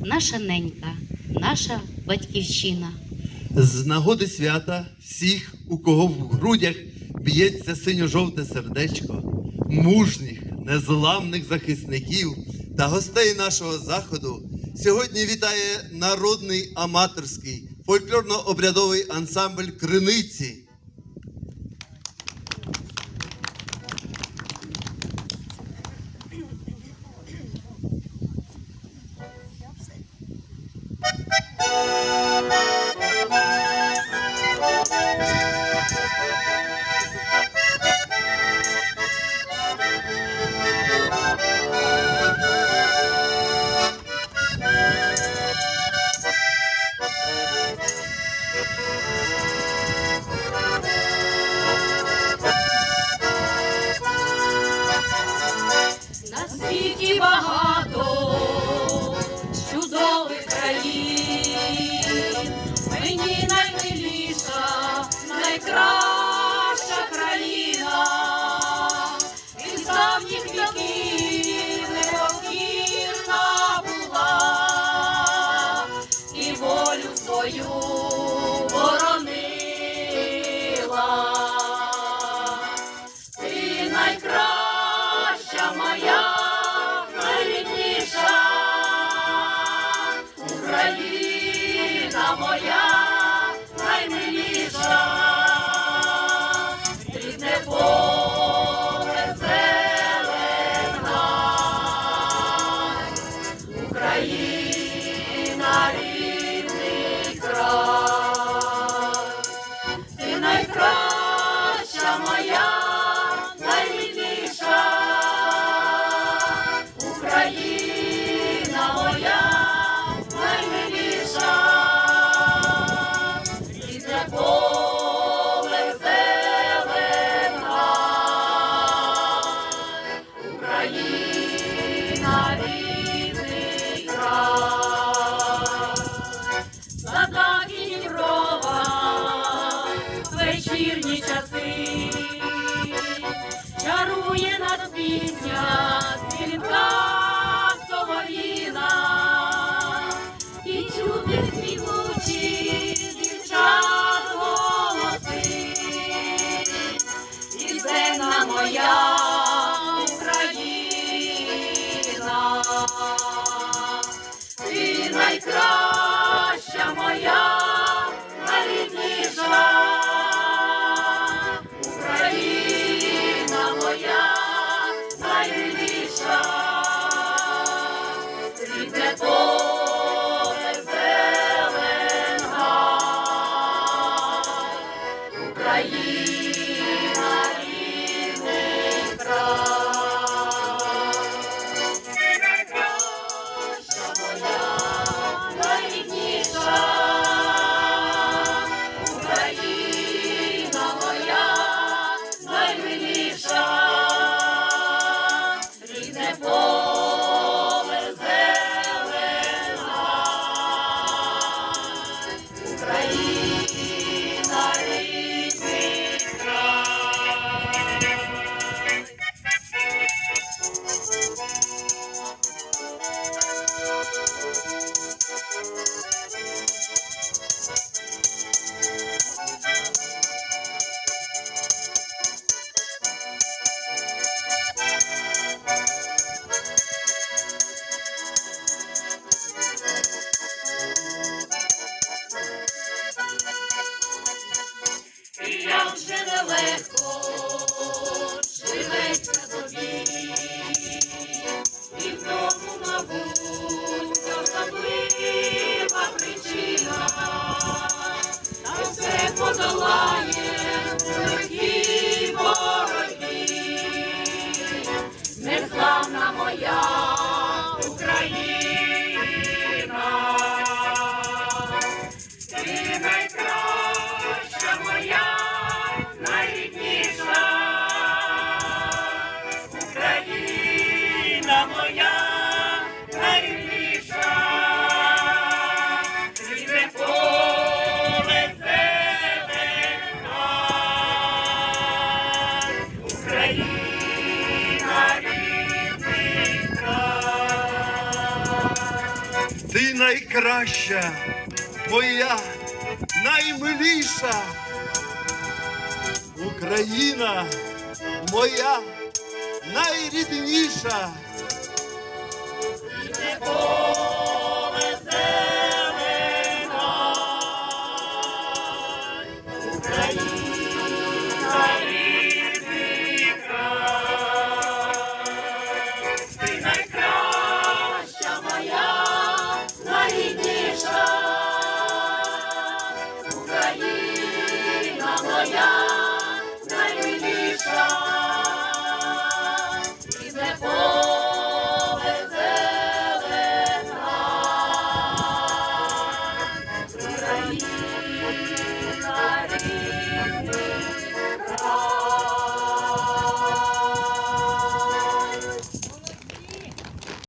наша ненька, наша батьківщина. З нагоди свята всіх, у кого в грудях б'ється синьо-жовте сердечко, мужніх, незламних захисників та гостей нашого заходу сьогодні вітає народний аматорський фольклорно-обрядовий ансамбль Криниці. На світі багато чудових країн, мені наймиліша, найкраща країна, і з давніх віків була, і волю свою пісня, дзвінка соловіна, і чути співучі дівчат і земна моя як же нелегко Україна. Ти найкраща, моя наймиліша. Україна моя найрідніша.